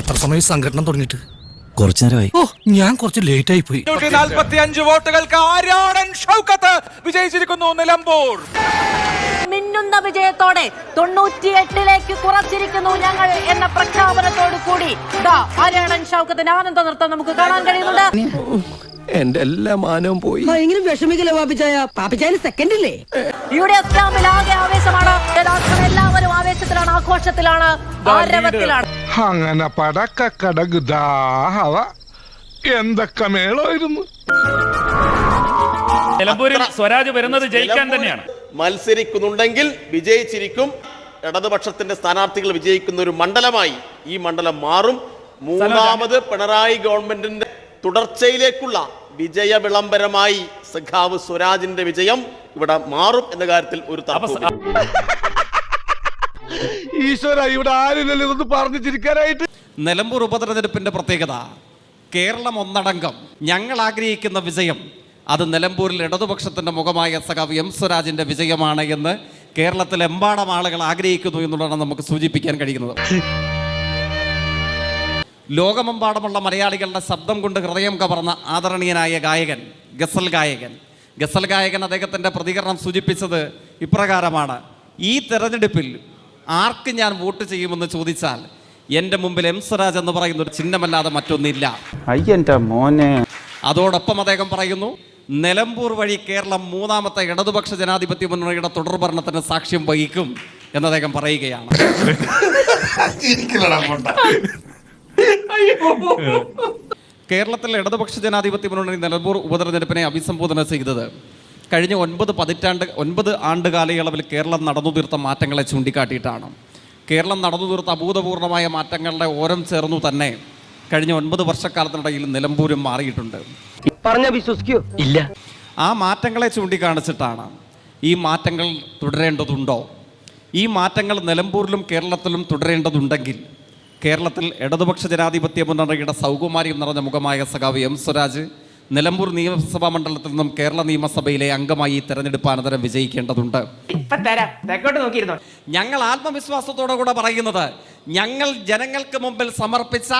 എത്ര സമയം സംഘടന തുടങ്ങിയിട്ട്? കുറച്ചു നേരമായി ഓ ഞാൻ കുറച്ച് ലേറ്റ് ആയി പോയി. നാൽപ്പത്തി അഞ്ച് വോട്ടുകൾക്ക് ഷൗക്കത്ത്? വിജയിച്ചിരിക്കുന്നു നിലമ്പൂർ. മിന്നുന്ന വിജയത്തോടെ തൊണ്ണൂറ്റിയെട്ടിലേക്ക് കുറച്ചിരിക്കുന്നു ഞങ്ങൾ എന്ന പ്രഖ്യാപനത്തോട് കൂടി. ദാ ആര്യാടൻ ഷൗക്കത്തിന് ആനന്ദ നൃത്തം നമുക്ക് കാണാൻ കഴിയുന്നുണ്ട്. എന്റെ എല്ലാ മാനവും പോയി. എങ്കിലും വിഷമിക്കല പാപ്പിച്ചായ? പാപ്പിച്ചായ സെക്കൻഡ് ഇല്ലേ? യു ഡി എഫ് ആകെ ആവേശമാണ്. നേതാക്കൾ ആഘോഷത്തിലാണ് ആരവത്തിലാണ്. അങ്ങനെ പടക്ക കടകുദാഹവ എന്തൊക്കെ മേളമായിരുന്നു. നിലമ്പൂരിൽ സ്വരാജ് വരുന്നത് ജയിക്കാൻ തന്നെയാണ്. മത്സരിക്കുന്നുണ്ടെങ്കിൽ വിജയിച്ചിരിക്കും. ഇടതുപക്ഷത്തിന്റെ സ്ഥാനാർത്ഥികൾ വിജയിക്കുന്ന ഒരു മണ്ഡലമായി ഈ മണ്ഡലം മാറും. മൂന്നാമത് പിണറായി ഗവൺമെന്റിന്റെ തുടർച്ചയിലേക്കുള്ള വിജയ വിളംബരമായി സഖാവ് സ്വരാജിന്റെ വിജയം ഇവിടെ മാറും എന്ന കാര്യത്തിൽ ഒരു അപ്പൊ തർക്കവും ഈശ്വര ഇവിടെ ആരില്ലല്ലോ ഇതൊന്ന് പറഞ്ഞു നിലമ്പൂർ ഉപതെരഞ്ഞെടുപ്പിന്റെ പ്രത്യേകത കേരളം ഒന്നടങ്കം ഞങ്ങൾ ആഗ്രഹിക്കുന്ന വിജയം അത് നിലമ്പൂരിൽ ഇടതുപക്ഷത്തിന്റെ മുഖമായ സഖാവ് എം സ്വരാജിന്റെ വിജയമാണ് എന്ന് കേരളത്തിലെമ്പാടം ആളുകൾ ആഗ്രഹിക്കുന്നു എന്നുള്ളതാണ് നമുക്ക് സൂചിപ്പിക്കാൻ കഴിയുന്നത്. ലോകമെമ്പാടുമുള്ള മലയാളികളുടെ ശബ്ദം കൊണ്ട് ഹൃദയം കവർന്ന ആദരണീയനായ ഗായകൻ ഗസൽ ഗായകൻ. ഗസൽ ഗായകൻ അദ്ദേഹത്തിന്റെ പ്രതികരണം സൂചിപ്പിച്ചത് ഇപ്രകാരമാണ്. ഈ തെരഞ്ഞെടുപ്പിൽ ആർക്ക് ഞാൻ വോട്ട് ചെയ്യുമെന്ന് ചോദിച്ചാൽ എന്റെ മുമ്പിൽ എം സ്വരാജ് എന്ന് പറയുന്ന ഒരു ചിഹ്നമല്ലാതെ മറ്റൊന്നില്ല. അയ്യന്റെ മോനെ. അതോടൊപ്പം അദ്ദേഹം പറയുന്നു നിലമ്പൂർ വഴി കേരളം മൂന്നാമത്തെ ഇടതുപക്ഷ ജനാധിപത്യ മുന്നണിയുടെ തുടർ ഭരണത്തിന് സാക്ഷ്യം വഹിക്കും എന്ന് അദ്ദേഹം പറയുകയാണ്. കേരളത്തിലെ ഇടതുപക്ഷ ജനാധിപത്യ മുന്നണി നിലമ്പൂർ ഉപതെരഞ്ഞെടുപ്പിനെ അഭിസംബോധന ചെയ്തത് കഴിഞ്ഞ ഒൻപത് പതിറ്റാണ്ട് ഒൻപത് ആണ്ട് കാലയളവിൽ കേരളം നടന്നു തീർത്ത മാറ്റങ്ങളെ ചൂണ്ടിക്കാട്ടിയിട്ടാണ്. കേരളം നടന്നു തീർത്ത അഭൂതപൂർണമായ മാറ്റങ്ങളുടെ ഓരം ചേർന്നു തന്നെ കഴിഞ്ഞ ഒൻപത് വർഷക്കാലത്തിനിടയിൽ നിലമ്പൂരും മാറിയിട്ടുണ്ട്. പറഞ്ഞ വിശ്വസിക്കൂ. ഇല്ല. ആ മാറ്റങ്ങളെ ചൂണ്ടിക്കാണിച്ചിട്ടാണ് ഈ മാറ്റങ്ങൾ തുടരേണ്ടതുണ്ടോ? ഈ മാറ്റങ്ങൾ നിലമ്പൂരിലും കേരളത്തിലും തുടരേണ്ടതുണ്ടെങ്കിൽ കേരളത്തിൽ ഇടതുപക്ഷ ജനാധിപത്യ മുന്നണിയുടെ സൗകുമാര്യം നിറഞ്ഞ മുഖമായ സഖാവ് എം സ്വരാജ് നിലമ്പൂർ നിയമസഭാ മണ്ഡലത്തിൽ നിന്നും കേരള നിയമസഭയിലെ അംഗമായി തെരഞ്ഞെടുപ്പ് അനന്തരം വിജയിക്കേണ്ടതുണ്ട്. ഞങ്ങൾ ആത്മവിശ്വാസത്തോടു കൂടെ പറയുന്നത് ഞങ്ങൾ ജനങ്ങൾക്ക് മുമ്പിൽ സമർപ്പിച്ച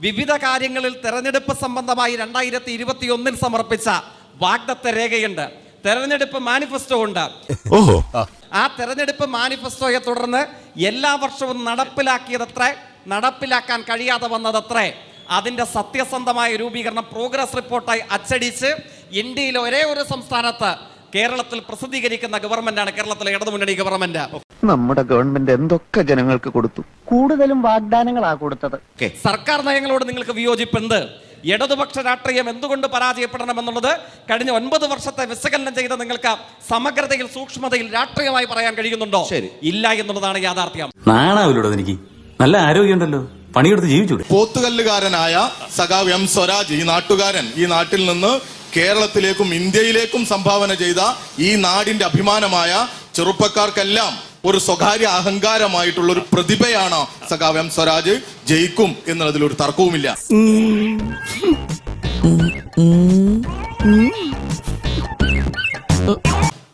വിവിധ കാര്യങ്ങളിൽ തെരഞ്ഞെടുപ്പ് സംബന്ധമായി രണ്ടായിരത്തി ഇരുപത്തി ഒന്നിൽ സമർപ്പിച്ച വാഗ്ദത്ത രേഖയുണ്ട്. തെരഞ്ഞെടുപ്പ് മാനിഫെസ്റ്റോ ഉണ്ട്. ഓഹോ. ആ തെരഞ്ഞെടുപ്പ് മാനിഫെസ്റ്റോയെ തുടർന്ന് എല്ലാ വർഷവും നടപ്പിലാക്കിയതത്രേ നടപ്പിലാക്കാൻ കഴിയാതെ വന്നതത്രേ അതിന്റെ സത്യസന്ധമായ രൂപീകരണം പ്രോഗ്രസ് റിപ്പോർട്ടായി അച്ചടിച്ച് ഇന്ത്യയിലെ ഒരേ ഒരു സംസ്ഥാനത്ത് കേരളത്തിൽ പ്രസിദ്ധീകരിക്കുന്ന ഗവൺമെന്റാണ് കേരളത്തിലെ ഇടതുമുന്നണി ഗവൺമെന്റ്. നമ്മുടെ ഗവൺമെന്റ് എന്തൊക്കെ ജനങ്ങൾക്ക് കൊടുത്തു? കൂടുതലും വാഗ്ദാനങ്ങളാ കൊടുത്തത്. സർക്കാർ നയങ്ങളോട് നിങ്ങൾക്ക് വിയോജിപ്പ് എന്ത് ഇടതുപക്ഷ രാഷ്ട്രീയം എന്തുകൊണ്ട് പരാജയപ്പെടണമെന്നുള്ളത് കഴിഞ്ഞ ഒൻപത് വർഷത്തെ വിശകലനം ചെയ്ത നിങ്ങൾക്ക് സമഗ്രതയിൽ സൂക്ഷ്മതയിൽ രാഷ്ട്രീയമായി പറയാൻ കഴിയുന്നുണ്ടോ? ഇല്ല എന്നുള്ളതാണ് യാഥാർത്ഥ്യം. നാണാവില്ലോടോ എനിക്ക് നല്ല ആരോഗ്യമുണ്ടല്ലോ. പണിയെടുത്ത് ജീവിച്ചു പോത്തുകല്ലുകാരനായ സഖാവ് എം സ്വരാജ് ഈ നാട്ടുകാരൻ ഈ നാട്ടിൽ നിന്ന് കേരളത്തിലേക്കും ഇന്ത്യയിലേക്കും സംഭാവന ചെയ്ത ഈ നാടിന്റെ അഭിമാനമായ ചെറുപ്പക്കാർക്കെല്ലാം ഒരു സ്വകാര്യ അഹങ്കാരമായിട്ടുള്ള ഒരു പ്രതിഭയാണ് സഖാവ് എം സ്വരാജ്. ജയിക്കും എന്നുള്ളതിൽ ഒരു തർക്കവുമില്ല.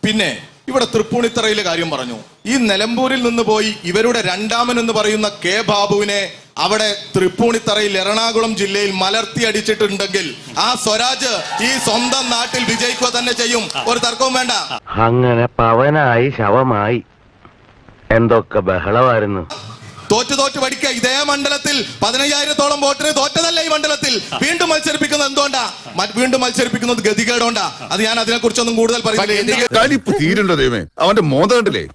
പിന്നെ ഇവിടെ തൃപ്പൂണിത്തറയിലെ കാര്യം പറഞ്ഞു. ഈ നിലമ്പൂരിൽ നിന്ന് പോയി ഇവരുടെ രണ്ടാമൻ എന്ന് പറയുന്ന കെ ബാബുവിനെ അവിടെ തൃപ്പൂണിത്തറയിൽ എറണാകുളം ജില്ലയിൽ മലർത്തി അടിച്ചിട്ടുണ്ടെങ്കിൽ ആ സ്വരാജ് ഈ സ്വന്തം നാട്ടിൽ വിജയിക്കുക തന്നെ ചെയ്യും. ഒരു തർക്കവും വേണ്ട. അങ്ങനെ പവനായി ശവമായി. എന്തൊക്കെ ബഹളമായിരുന്നു. തോറ്റു തോറ്റു പഠിക്കുക. ഇതേ മണ്ഡലത്തിൽ പതിനയ്യായിരത്തോളം വോട്ടിന് തോറ്റതല്ല ഈ മണ്ഡലത്തിൽ? വീണ്ടും മത്സരിപ്പിക്കുന്നത് എന്തുകൊണ്ടാ? വീണ്ടും മത്സരിപ്പിക്കുന്നത് ഗതികേടോണ്ടാ. അത് ഞാൻ അതിനെ കുറിച്ചൊന്നും കൂടുതൽ പറയുന്നില്ല എന്ത് കലിപ്പ് തീരുണ്ടോ ദൈവമേ? അവന്റെ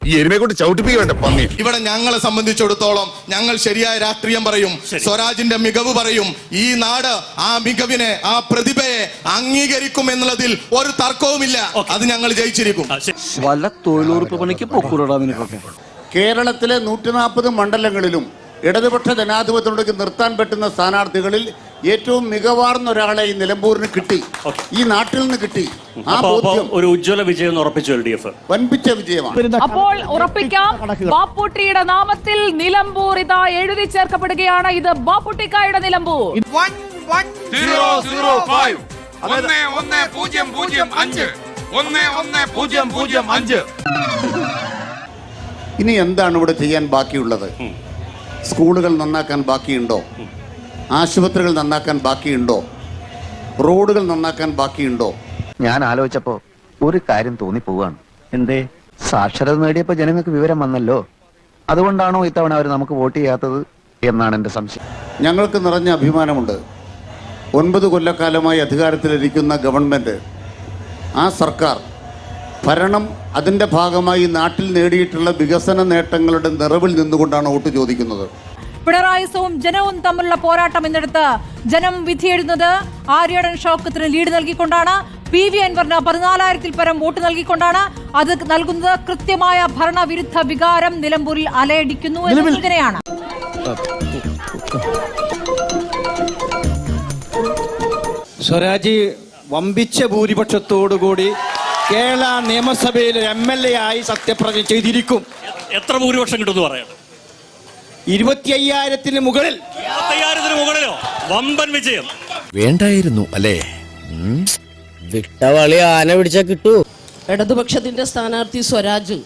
ഈ എരുമയെ കൊണ്ട് ചവിട്ടിപ്പിക്കണ്ട പന്നി. ഇവിടെ ഞങ്ങളെ സംബന്ധിച്ചിടത്തോളം ഞങ്ങൾ ശരിയായ രാഷ്ട്രീയം പറയും. സ്വരാജിന്റെ മികവ് പറയും. ഈ നാട് ആ മികവിനെ ആ പ്രതിഭയെ അംഗീകരിക്കും എന്നുള്ളതിൽ ഒരു തർക്കവുമില്ല. അത് ഞങ്ങൾ ജയിച്ചിരിക്കും. വല്ല തൊഴിലുറപ്പ് പണിക്ക് പൊക്കൂടാ നിനക്കൊക്കെ. കേരളത്തിലെ നൂറ്റി നാൽപ്പത് മണ്ഡലങ്ങളിലും ഇടതുപക്ഷ ജനാധിപത്യത്തിലേക്ക് നിർത്താൻ പറ്റുന്ന സ്ഥാനാർത്ഥികളിൽ ഏറ്റവും മികവാർന്ന ഒരാളെ ഈ നിലമ്പൂരിന് കിട്ടി. ഈ നാട്ടിൽ നിന്ന് കിട്ടി. ഒരു ഉജ്ജ്വല വിജയം ഉറപ്പിച്ചു എൽ ഡി എഫ്. വൻപിച്ച വിജയമാണ്. അപ്പോൾ ഉറപ്പിക്കാം. ബാപ്പുട്ടിയുടെ നാമത്തിൽ നിലമ്പൂർ ഇതാ എഴുതി ചേർക്കപ്പെടുകയാണ്. ഇത് ബാപ്പുട്ടിക്കായുടെ നിലമ്പൂർ. ഒന്ന് ഒന്ന് പൂജ്യം പൂജ്യം അഞ്ച്. ഒന്ന് ഒന്ന് പൂജ്യം പൂജ്യം അഞ്ച്. ഇനി എന്താണ് ഇവിടെ ചെയ്യാൻ ബാക്കിയുള്ളത്? സ്കൂളുകൾ നന്നാക്കാൻ ബാക്കിയുണ്ടോ? ആശുപത്രികൾ നന്നാക്കാൻ ബാക്കിയുണ്ടോ? റോഡുകൾ നന്നാക്കാൻ ബാക്കിയുണ്ടോ? ഞാൻ ആലോചിച്ചപ്പോ ഒരു കാര്യം തോന്നി പോവാണ് എന്തേ? സാക്ഷരത നേടിയപ്പോ ജനങ്ങൾക്ക് വിവരം വന്നല്ലോ. അതുകൊണ്ടാണോ ഇത്തവണ അവർ നമുക്ക് വോട്ട് ചെയ്യാത്തത് എന്നാണ് എന്റെ സംശയം. ഞങ്ങൾക്ക് നിറഞ്ഞ അഭിമാനമുണ്ട്. ഒൻപത് കൊല്ലക്കാലമായി അധികാരത്തിലിരിക്കുന്ന ഗവൺമെന്റ് ആ സർക്കാർ ഭരണം അതിന്റെ ഭാഗമായി നാട്ടിൽ നേടിയിട്ടുള്ള വികസന നേട്ടങ്ങളുടെ നിറവിൽ നിന്നുകൊണ്ടാണ് വോട്ട് ചോദിക്കുന്നത്. പിണറായി സവും ജനവും തമ്മിലുള്ള പോരാട്ടം എന്നിടത്ത് ജനം വിധിയെഴുതുന്നത് ആര്യടൻ ഷൗക്കത്തിന് ലീഡ് നൽകിക്കൊണ്ടാണ്. പി വി അൻവറിന് പതിനാലായിരത്തിൽ പരം വോട്ട് നൽകിക്കൊണ്ടാണ് അത് നൽകുന്നത്. കൃത്യമായ ഭരണവിരുദ്ധ വികാരം നിലമ്പൂരിൽ അലയടിക്കുന്നു എന്നതിനെയാണ് സൂചനയാണ് സ്വരാജ് വമ്പിച്ച ഭൂരിപക്ഷത്തോടുകൂടി കേരള നിയമസഭയിൽ എം എൽ എ ആയി സത്യപ്രതിജ്ഞ ചെയ്തിരിക്കും. എത്ര ഭൂരിപക്ഷം കിട്ടുമെന്ന് പറയാം? ഇരുപത്തി അയ്യായിരത്തിന് മുകളിൽ. അയ്യായിരത്തിന് മുകളിലോ? വമ്പൻ വിജയം. വേണ്ടായിരുന്നു അല്ലേ? വിട്ടവളി ആന പിടിച്ചാ കിട്ടു. ഇടതുപക്ഷത്തിന്റെ സ്ഥാനാർത്ഥി സ്വരാജ്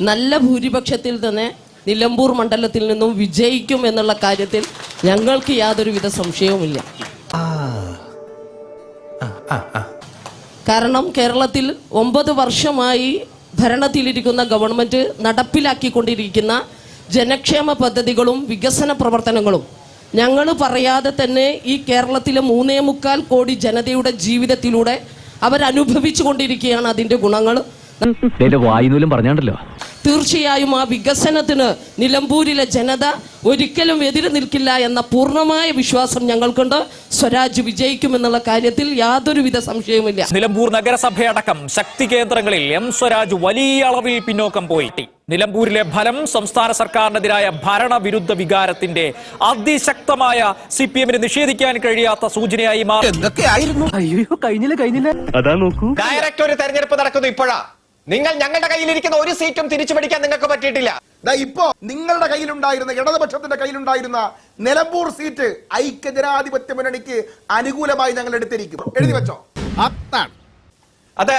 നല്ല ഭൂരിപക്ഷത്തിൽ തന്നെ നിലമ്പൂർ മണ്ഡലത്തിൽ നിന്നും വിജയിക്കും എന്നുള്ള കാര്യത്തിൽ ഞങ്ങൾക്ക് യാതൊരുവിധ സംശയവുമില്ല. കാരണം കേരളത്തിൽ ഒമ്പത് വർഷമായി ഭരണത്തിലിരിക്കുന്ന ഗവൺമെന്റ് നടപ്പിലാക്കിക്കൊണ്ടിരിക്കുന്ന ജനക്ഷേമ പദ്ധതികളും വികസന പ്രവർത്തനങ്ങളും. ഞങ്ങൾ പറയാതെ തന്നെ ഈ കേരളത്തിലെ മൂന്നേ മുക്കാൽ കോടി ജനതയുടെ ജീവിതത്തിലൂടെ അവരനുഭവിച്ചു കൊണ്ടിരിക്കുകയാണ് അതിന്റെ ഗുണങ്ങൾ വായുനൂലും പറഞ്ഞാണ്ടല്ലോ. തീർച്ചയായും ആ വികസനത്തിന് നിലമ്പൂരിലെ ജനത ഒരിക്കലും എതിര് നിൽക്കില്ല എന്ന പൂർണമായ വിശ്വാസം ഞങ്ങൾക്കുണ്ട്. സ്വരാജ് വിജയിക്കുമെന്നുള്ള കാര്യത്തിൽ യാതൊരുവിധ സംശയവുമില്ല. നിലമ്പൂർ നഗരസഭയടക്കം ശക്തി കേന്ദ്രങ്ങളിൽ എം സ്വരാജ് വലിയ അളവിൽ പിന്നോക്കം പോയിട്ടി. നിലമ്പൂരിലെ ഫലം സംസ്ഥാന സർക്കാരിനെതിരായ ഭരണവിരുദ്ധ വികാരത്തിന്റെ അതിശക്തമായ സി പി എമ്മിന് നിഷേധിക്കാൻ കഴിയാത്ത സൂചനയായി മാറി. അയ്യോ കഴിഞ്ഞില്ല കഴിഞ്ഞില്ല? അതാ നോക്കൂ. ഡയറക്റ്റ് ഒരു തെരഞ്ഞെടുപ്പ് നടക്കുന്നു ഇപ്പോഴാ. നിങ്ങൾ ഞങ്ങളുടെ കയ്യിലിരിക്കുന്ന ഒരു സീറ്റും തിരിച്ചു പിടിക്കാൻ നിങ്ങൾക്ക് പറ്റിയിട്ടില്ല. ഇപ്പോ നിങ്ങളുടെ കയ്യിലുണ്ടായിരുന്ന ഇടതുപക്ഷത്തിന്റെ കയ്യിലുണ്ടായിരുന്ന നിലമ്പൂർ സീറ്റ് ഐക്യ ജനാധിപത്യ മുന്നണിക്ക് അനുകൂലമായി ഞങ്ങൾ എടുത്തിരിക്കും എഴുതി വെച്ചോ? അത്താണ്. അത്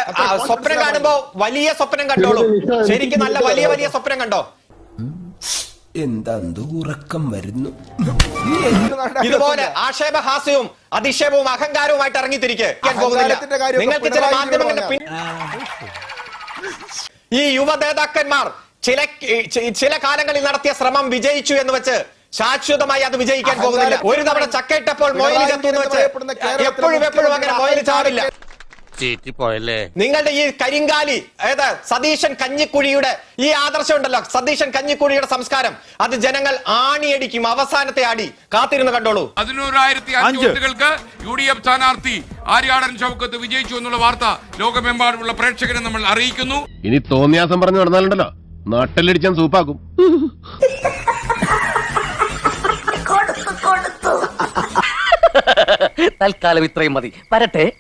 സ്വപ്നം കാണുമ്പോ വലിയ സ്വപ്നം കണ്ടോളൂ. ശരിക്കും നല്ല വലിയ വലിയ സ്വപ്നം കണ്ടോ? എന്താ ഉറക്കം വരുന്നു? ഇതുപോലെ ആക്ഷേപഹാസ്യവും അധിക്ഷേപവും അഹങ്കാരവുമായിട്ട് ഇറങ്ങിത്തിരിക്കെ നിങ്ങൾക്ക് ചില മാധ്യമങ്ങളുടെ ഈ യുവ നേതാക്കന്മാർ ചില ചില കാലങ്ങളിൽ നടത്തിയ ശ്രമം വിജയിച്ചു എന്ന് വെച്ച് ശാശ്വതമായി അത് വിജയിക്കാൻ പോകുന്നില്ല. ഒരു തവണ ചക്കയിട്ടപ്പോൾ മോയിൽ ചത്തു എന്ന് വെച്ച് എപ്പോഴും എപ്പോഴും അങ്ങനെ മൊയൽ ചാവില്ല. നിങ്ങളുടെ ഈ കരിങ്കാലി ഏത് സതീശൻ കഞ്ഞിക്കുഴിയുടെ ഈ ആദർശം ഉണ്ടല്ലോ സതീശൻ കഞ്ഞിക്കുഴിയുടെ സംസ്കാരം. അത് ജനങ്ങൾ ആണിയടിക്കും അവസാനത്തെ അടി. കാത്തിരുന്ന് കണ്ടോളൂ. പതിനോരായിരത്തി അഞ്ചുകൾക്ക് യു ഡി എഫ് സ്ഥാനാർത്ഥി ആര്യാടൻ ചൗക്കത്ത് വിജയിച്ചു എന്നുള്ള വാർത്ത ലോകമെമ്പാടുമുള്ള പ്രേക്ഷകരെ നമ്മൾ അറിയിക്കുന്നു. ഇനി തോന്നിയാസം പറഞ്ഞു നടന്നാലുണ്ടല്ലോ. നാട്ടിലടിച്ചാൻ സൂപ്പാക്കും. തൽക്കാലം ഇത്രയും മതി. വരട്ടെ.